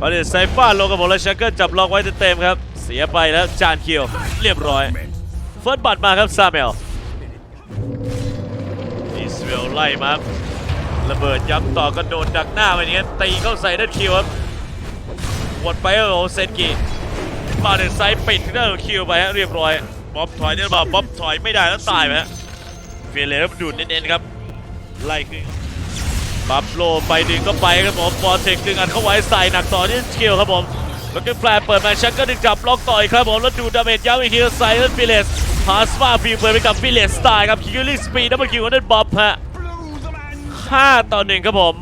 บอลเดไซฟ้าลงกับผมแล้วชักเกิลจับล็อกไว้เต็มๆครับ เสียไปแล้วจานคิวเรียบร้อย เฟิร์สบัตมาครับซาเมลอิสเวลไล่มาระเบิดย้ำต่อกระโดดดักหน้าไปนี้ครับตีเข้าใส่ด้านคิวครับหมดไปแล้วโอเซนกิมาเดนไซปิดด้านคิวไปฮะเรียบร้อยบ๊อบถอยเนี่ยบ๊อบถอยไม่ได้แล้วตายไปฮะเฟรเลสดูดเน้นๆครับไล่ขึ้น บัฟโลไปดึงก็ไปครับผมบอลเทคดึงอัดเข้าไว้ใส่หนักต่อที่สกิลครับผมแล้วก็แฟลเปิดแมาชักก็ดึงจับล็อกต่อยครับผมแล้วดูดาเมจย้ำอีกทีใส่แล้วฟิเลสพาสมาฟิลเปิดไปกับฟิเลสตล์ครับคิวลิสปีดับเบิลคิวของเดนบ๊อบฮะ5ต่อ1ครับผม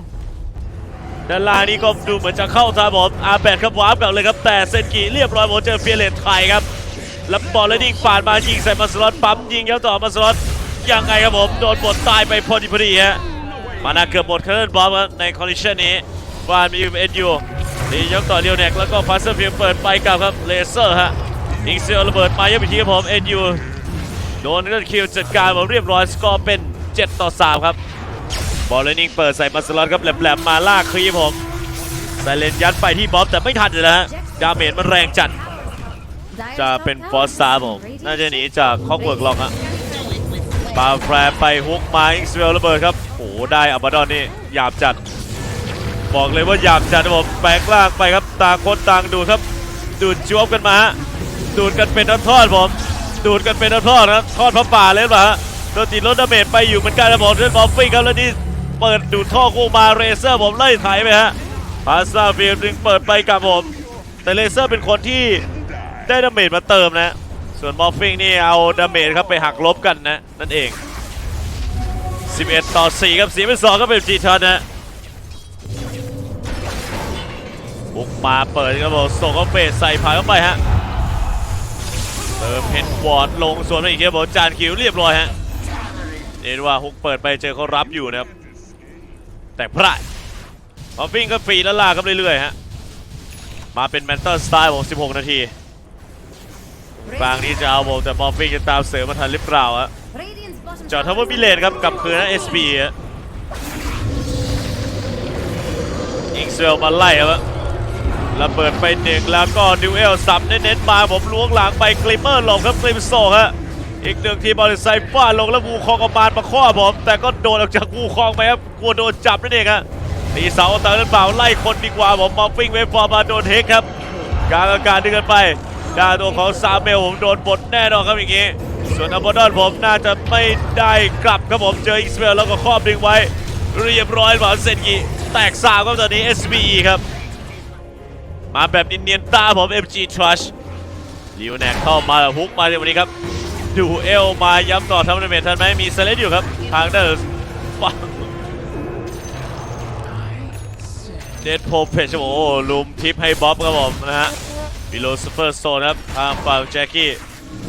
ด้านล่างนี้ก็ดูเหมือนจะเข้าทางผมอาแปดครับวาร์ปกลับเลยครับแต่เซนกิเรียบร้อยผมเจอฟิเลสไทยครับแล้วบอลแล้วยิงปาดมายิงใส่มาสลอตปั๊มยิงแล้วต่อมาสลอตยังไงครับผมโดนบดตายไปพอดีพอดีฮะ มานาเกือบหมดเคลื่อนบอลในคอนดิชันนี้ฟานมีเอ็นยูดียกต่อเดียวแนกแล้วก็ฟาสเซอร์ฟิลเปิดไปกลับครับเลเซอร์ฮะอิงเซลระเบิดมาเยอะไปทีครับผมเอ็นยูโดนเลือดคิวจัดการผมเรียบร้อยสกอร์เป็น 7 ต่อ 3 ครับ บอลเลนนิงเปิดใส่มาสลอตครับแหลมๆมาลากครีผมไซเลนยัดไปที่บ๊อบแต่ไม่ทันเลยนะฮะดาเมจมันแรงจัด จะเป็นฟอสซาผมน่าจะหนีจากคอกเวิร์กล็อกฮะ ปาแฟร์ไปฮุกมาอิงสเวลระเบิดครับโอ้โหได้อับาดอนนี่หยาบจัด บอกเลยว่าหยาบจัดผมแปลกล่างไปครับต่างคนต่างดูครับ ดูดจวบกันมาฮะดูดกันเป็นทอดผมดูดกันเป็นทอดๆนะทอดพระป่าเลยหรือเปล่าฮะโดนติดรถดาเมจไปอยู่เหมือนกันนะผมเล่นบอลฟิงครับแล้วนี่เปิดดูดท่อคู่มาเรเซอร์ผมไล่ไถไปฮะพาซาฟิลดึงเปิดไปกับผม แต่เรเซอร์เป็นคนที่ได้ดาเมจมาเติมนะ ส่วนมอฟฟิงนี่เอาดาเมจครับไปหักลบกันนะ นั่นเอง 11 ต่อ 4 ครับ4เป็น2ก็เป็นจีทันนะบุกมาเปิดครับผมส่งเข้าเฟสใส่ผ่านเข้าไปฮะเติมเพนวอร์ดลงส่วนมาอีกครับผมจานคิวเรียบร้อยฮะเห็นว่าฮุกเปิดไปเจอเขารับอยู่นะครับ แต่พลาดมอฟฟิงก็ฟรีแล้วลากครับเรื่อยๆฮะมาเป็นแมนเตอร์สไตล์ผม16 นาที บางนี้จะเอาผมแต่มอฟฟิงจะตามเสริมมาทันหรือเปล่าฮะจอดทัพเปอร์มิเลนครับกลับคืนนะ SB ฮะอิงเซลมาไล่ครับระเบิดไปหนึ่งแล้วก็ดิวเอลสับเน้นๆมาผมล้วงหลังไปกลิมเมอร์หลบครับกลิมโซฮะอีกหนึ่งทีบอลไซฟ้าลงแล้ววูคองเอามานมาข้อผมแต่ก็โดนออกจากวูคองไปครับกลัวโดนจับนั่นเองฮะตีเสาเติร์นเปล่าไล่คนดีกว่าผมมอฟฟิงเวฟฟอร์มาโดนเทคครับกลางอากาศดึงกันไป ด้าตัวของซาเมลผมโดนบดแน่นอนครับอย่างงี้ ส่วนอัลบอดอนผมน่าจะไม่ได้กลับครับผมเจออิสเวลแล้วก็ครอบดึงไว้ เรียบร้อยหมาเซนกิแตกสามครับตอนนี้ SBE ครับ มาแบบเนียนๆตาผม MG Trash ลิวแนกเข้ามาฮุกมาในวันนี้ครับดูเอลมาย้ำต่อทำดาเมจทันไหมมีเซเลสอยู่ครับ ทางเดอร์ฟังเดดโพเพชโอ้ลุมทิปให้บ๊อบครับผมนะฮะ บิโลซูเปอร์โซนครับทางฝั่งแจ็คกี้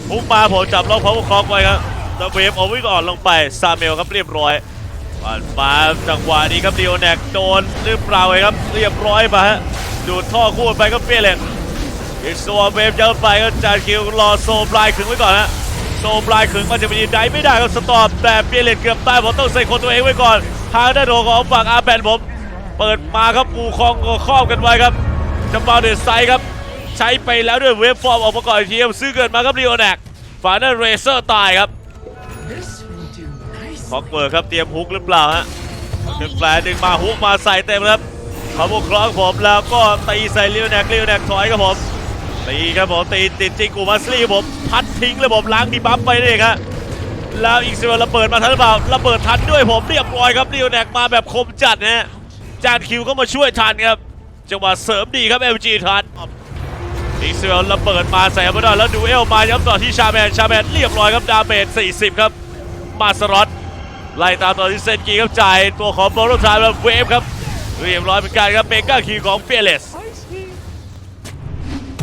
พุ่งมาผมจับล็อกพาวเวอร์คล็อกไว้ครับแล้วเวฟเอาวิ่งอ่อนลงไปซาเมลครับเรียบร้อยผ่านมาจังหวะนี้ครับดียวแนกโดนหรือเปล่าไครับเรียบร้อยมาฮะดูดท่อคู่ไปก็เปี้ยเลยอีกโซเวฟเยอะไปก็จานคิวรอโซบลายขึงไว้ก่อนฮะโซบลายขึงมันจะไปยิงได้ไม่ได้ครับสตอมแต่เปี้ยเลนเกือบตายผมต้องใส่คนตัวเองไว้ก่อน ทางด้านโดของฝั่งอาแบนผม เปิดมาครับปูคองก็ครอบกันไว้ครับจะมาเดือดไซครับ ใช้ไปแล้วด้วยเวฟฟอร์มออกมาก่อนทีครับซื้อเกินมาครับลีโอแนกฝ่านั้นเรเซอร์ตายครับคอกเวิร์ครับเตรียมฮุกหรือเปล่าฮะดึงแฟลดึงมาฮุกมาใส่เต็มครับเขาบุกคล้องผมแล้วก็ตีใส่ลีโอแนกลีโอแนกถอยครับผมตีครับผมตีติดจริงกูมาสลีผมพัดทิ้งเลยผมล้างดีบัฟไปนี่เองครับแล้วอีกสิบระเบิดมาทันหรือเปล่าระเบิดทันด้วยผมเรียบร้อยครับลีโอแนกมาแบบคมจัดนะจานคิวก็มาช่วยทันครับจังหวะเสริมดีครับ LG ทัน อีกเซลระเบิดมาใส่อัลบดอนแล้วดูเอลมาย้ำต่อที่ชาแมนชาแมนเรียบร้อยครับดาเมจ40 ครับ มาสรอตไล่ตามต่อที่เซนกีครับจ่ายตัวของโบโรทายแล้วเวฟครับ เรียบร้อยเป็นการครับเมก้าคีของเฟียเลส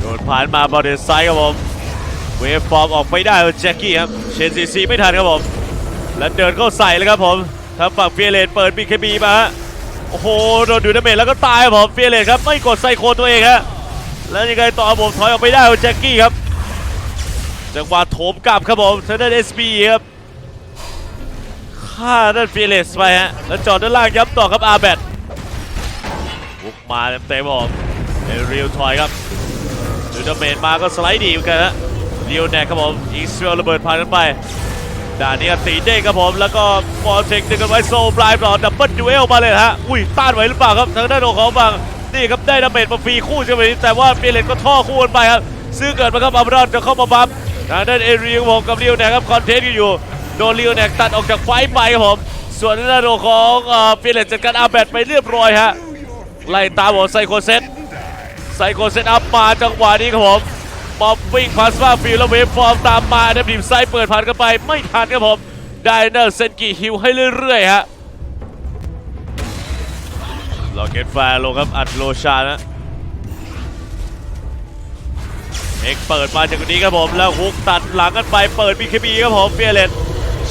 โดนผ่านมาบอลเดนไซด์ครับผมเวฟฟอร์มออกไปได้ครับแจ็คกี้ครับเชนซีซีไม่ทันครับผมแล้วเดินเข้าใส่เลยครับผมทางฝั่งเฟียเลสเปิดบีเคบีมาโอ้โหโดนดูดาเมจแล้วก็ตายครับผมเฟียเลสครับไม่กดไซโคตัวเองฮะ แล้วยังไงต่อผมถอยออกไปได้ครับแจ็คกี้ครับจังหวะโถมกลับครับผมเทางด้านเอสบีครับฆ่าด้านฟีเลสไปฮะแล้วจอดด้านล่างย้ำต่อครับอาแบตบุกมาเต็มๆผมเอริลถอยครับดูดาเมจมาก็สไลด์ดีเหมือนกันฮะเลียวแนกครับผมอีกสเวลระเบิดผ่านกันไปด่านนี้ตีเด้งครับผมแล้วก็ฟอร์เทคดึงกันไว้โซบลายต่อดับเบิลดูเอลมาเลยฮะอุ้ยต้านไหวหรือเปล่าครับทางด้านของบาง นี่ครับได้ดาเมจมาฟรีคู่ใช่ไหมแต่ว่าเปเลนก็ท่อคู่กันไปครับ ซื้อเกิดมาครับอัมรอนจะเข้ามาบัฟทางด้านเอริลครับผมกับเลียวแนกครับคอนเทนต์กันอยู่โดนเลียวแนกตัดออกจากไฟไปครับผมส่วนทางด้านของเปเลนจัดการอาแบตไปเรียบร้อยฮะไล่ตามผมไซโคเซตไซโคเซตอัพมาจังหวะนี้ครับผมบอมวิ่งพาสมาฟิลแล้วเวฟฟอร์มตามมานะบีมไซด์เปิดผ่านกันไปไม่ทันครับผมได้เนอร์เซนกิฮิวให้เรื่อยๆฮะ ลองเก็ตแฟร์ลงครับอัดโลชานะเอกเปิดมาจากตรงนี้ครับผมแล้วฮุกตัดหลังกันไปเปิดบีเคบีครับผมเฟียเลต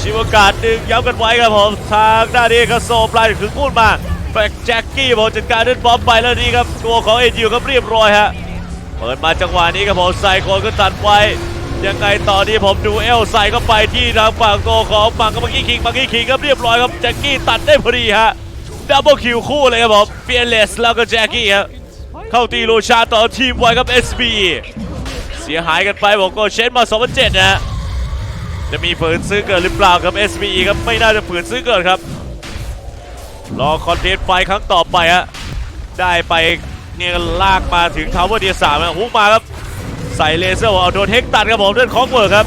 ชิวกาศดึงย้ำกันไว้ครับผมทางด้านนี้ครับโซปลายถึงพูดมาแฟกแจ็คกี้ผมจัดการเดินบอมไปแล้วนี่ครับตัวของเอ็นยูครับเรียบร้อยฮะเปิดมาจังหวะนี้ครับผมใส่โคนก็ตัดไว้ยังไงต่อนี้ผมดูเอลใส่เข้าไปที่ทางฝั่งตัวของฝั่งกับมังกี้คิงมังกี้คิงครับเรียบร้อยครับแจ็คกี้ตัดได้พอดีฮะ ดับเบิลคิวคู่เลยครับผมเฟียเลสแล้วก็แจ็คกี้ฮะเข้าตีโลชาต่อทีมไว้ครับ SB เสียหายกันไปบอกโกเชนมา2007นะฮะจะมีฝืนซื้อเกิดหรือเปล่าครับ SB ครับไม่น่าจะฝืนซื้อเกิดครับรอคอนเทนต์ไฟครั้งต่อไปฮะได้ไปเนี่ยลากมาถึงทาวเวอร์เดียสามฮุกมาครับใส่เลเซอร์เอาโดนเฮกตัดครับผมเดินคอกเวิร์กครับ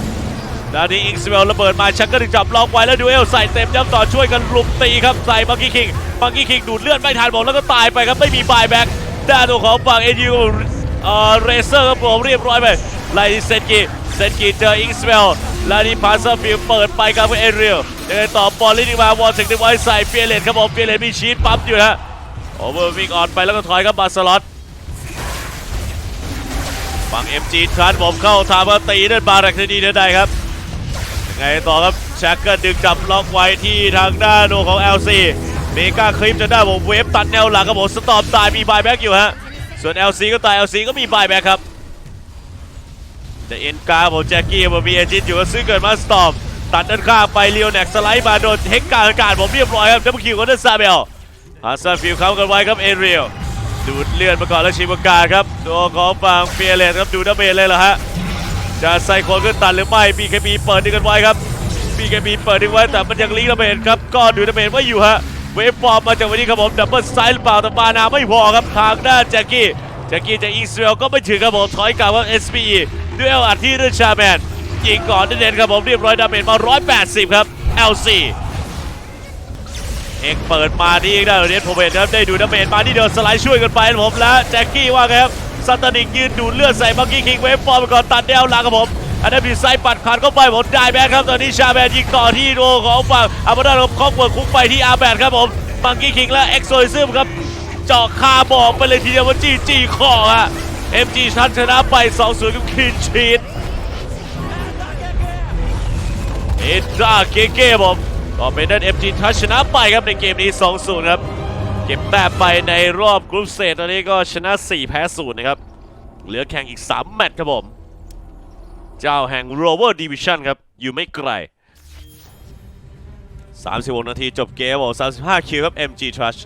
ด้านนี้อิงสเวลระเบิดมาชักก็ถึงจับล็อกไว้แล้วดูเอลใส่เต็มย้ำต่อช่วยกันรุมตีครับใส่บังกี้คิง บังกี้คิงดูดเลือดไม่ทันผมแล้วก็ตายไปครับไม่มีบายแบ็กด้านตัวของฝั่งเอ็นยูเอ่อเรเซอร์ครับผมเรียบร้อยไปไลเซนกิเซนกิเจออิงสเวลแล้วนี่พาสเซอร์ฟิลเปิดไปครับเอเรียลยังไงต่อบอลลิงมาวอลถึงได้ไว้ใส่เฟียเลตครับผมเฟียเลตมีชีตปั๊มอยู่นะโอเวอร์วิ่งออนไปแล้วก็ถอยครับบาสลอตฝั่ง MG ทรันผมเข้าทางมาตีด้วยบารักดีได้ครับยังไงต่อครับแชกเกอร์ดึงจับล็อกไว้ที่ทางด้านโนของ LC เมกาคลิปจะได้ผมเวฟตัดแนวหลังครับผมสตอมตายมีบายแบ็กอยู่ฮะ ส่วน LC ก็ตาย LC ก็มีบายแบ็กครับ แต่เอ็นกาผมแจ็คกี้ผมมีเอจินอยู่ก็ซื้อเกิดมาสตอมตัดด้านข้างไปเลียวแน็กสไลด์มาโดนเฮกกาอากาศผมเรียบร้อยครับดับเบิลคิวก็ได้ซาเบลฮัสซันฟิลเข้ากันไว้ครับเอเรียลดูดเลือดมาก่อนแล้วชิมกาครับตัวของฝั่งเฟียเลนครับดูดาเมจเลยเหรอฮะจะใส่คนขึ้นตัดหรือไม่ BKB เปิดดึงกันไว้ครับ BKB เปิดดึงไว้แต่มันยังลีดาเมจครับก็ดูดาเมจไม่อยู่ฮะ เวฟฟอร์มมาจากวันนี้ครับผมดับเบิลไซด์หรือเปล่าแต่มานาไม่พอครับทางด้านแจ็คกี้แจ็คกี้จากอิสราเอลก็ไม่ถึงครับผมถอยกลับว่า SPE ด้วยเอลอัดที่ด้วยชาแมนยิงก่อนเด่นครับผมเรียบร้อยดาเมจมา 180 ครับ LC เอกเปิดมาที่ได้เรนโพเวตครับได้ดูดาเมจมาที่เดินสไลด์ช่วยกันไปครับผมและแจ็คกี้ว่าไงครับซัตตานิกยืนดูเลือดใส่บังกี้คิงเวฟฟอร์มก่อนตัดแนวหลังครับผม อันนั้นดีไซน์ปัดผ่านเข้าไปผมได้แบ็คครับตอนนี้ชาแมนยิงต่อที่โดของฝั่งอามาดาลบคอกเวิร์ดคุกไปที่อาแบดครับผมบังกี้คิงและเอ็กโซลิซึมครับเจาะคาบอกไปเลยทีเดียวว่าจีจีคอฮะ MG ชันชนะไป2-0กับคีนชีตเอ็ดราเกเก้ผมก็เป็นด้าน MG ทัชชนะไปครับในเกมนี้ 2-0 ครับ เก็บแต้มไปในรอบกรุ๊ปสเตตอนนี้ก็ชนะ 4 แพ้ 0 นะครับ เหลือแข่งอีก 3 แมตช์ครับผม เจ้าแห่ง Rover Division ครับ อยู่ไม่ไกล 36 นาทีจบเกมบอก35 คิวครับ MG Trash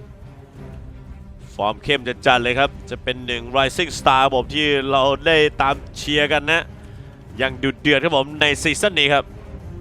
ฟอร์มเข้มจะจัดเลยครับ จะเป็นหนึ่ง Rising Star ผมที่เราได้ตามเชียร์กันนะ ยังดุเดือดครับผมในซีซั่นนี้ครับ